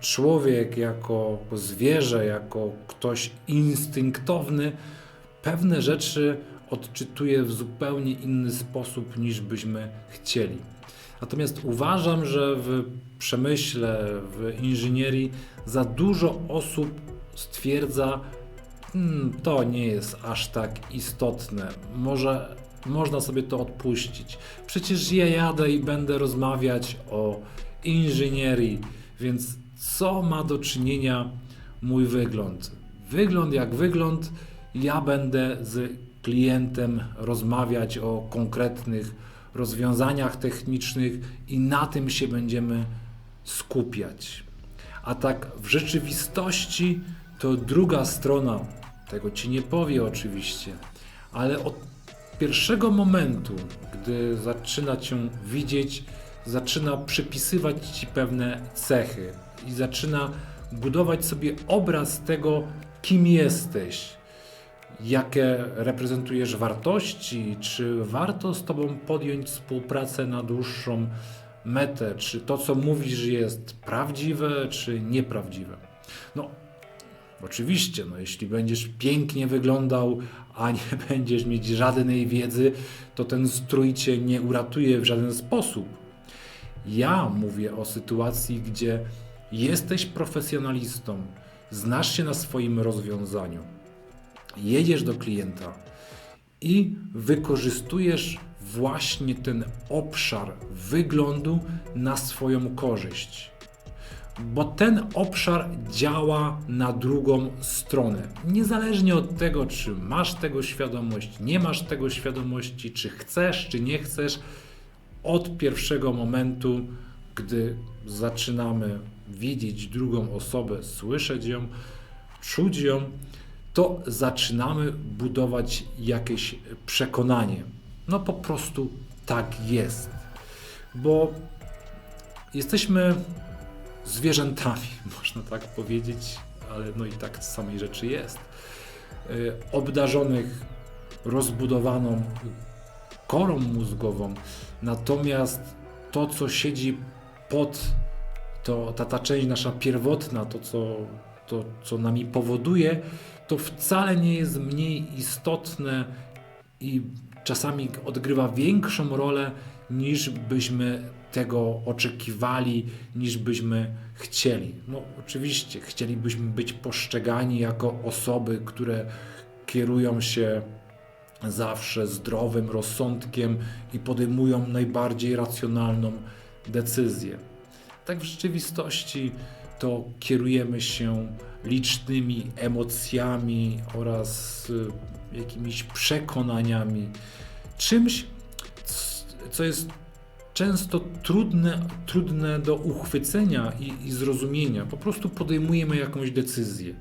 człowiek, jako zwierzę, jako ktoś instynktowny, pewne rzeczy odczytuje w zupełnie inny sposób niż byśmy chcieli. Natomiast uważam, że w przemyśle, w inżynierii za dużo osób stwierdza, "Hmm, to nie jest aż tak istotne, może można sobie to odpuścić. Przecież ja jadę i będę rozmawiać o inżynierii, więc co ma do czynienia mój wygląd? Wygląd jak wygląd, ja będę z klientem rozmawiać o konkretnych rozwiązaniach technicznych i na tym się będziemy skupiać. A tak w rzeczywistości to druga strona, tego ci nie powie oczywiście, ale od pierwszego momentu, gdy zaczyna cię widzieć, zaczyna przypisywać ci pewne cechy i zaczyna budować sobie obraz tego, kim jesteś, jakie reprezentujesz wartości, czy warto z tobą podjąć współpracę na dłuższą metę, czy to, co mówisz, jest prawdziwe, czy nieprawdziwe. No, Oczywiście, no, jeśli będziesz pięknie wyglądał, a nie będziesz mieć żadnej wiedzy, to ten strój cię nie uratuje w żaden sposób. Ja mówię o sytuacji, gdzie jesteś profesjonalistą, znasz się na swoim rozwiązaniu, jedziesz do klienta i wykorzystujesz właśnie ten obszar wyglądu na swoją korzyść. Bo ten obszar działa na drugą stronę. Niezależnie od tego, czy masz tego świadomość, nie masz tego świadomości, czy chcesz, czy nie chcesz, od pierwszego momentu, gdy zaczynamy widzieć drugą osobę, słyszeć ją, czuć ją, to zaczynamy budować jakieś przekonanie. No po prostu tak jest. Bo jesteśmy zwierzętami, można tak powiedzieć, ale no i tak z samej rzeczy jest. Y, Obdarzonych rozbudowaną korą mózgową, natomiast to, co siedzi pod, to, ta, ta część nasza pierwotna, to co, to, co nami powoduje, to wcale nie jest mniej istotne i czasami odgrywa większą rolę niż byśmy tego oczekiwali, niż byśmy chcieli. No, oczywiście, chcielibyśmy być postrzegani jako osoby, które kierują się zawsze zdrowym rozsądkiem i podejmują najbardziej racjonalną decyzję. Tak w rzeczywistości to kierujemy się licznymi emocjami oraz y, jakimiś przekonaniami, czymś, co jest często trudne, trudne do uchwycenia i, i zrozumienia. Po prostu podejmujemy jakąś decyzję.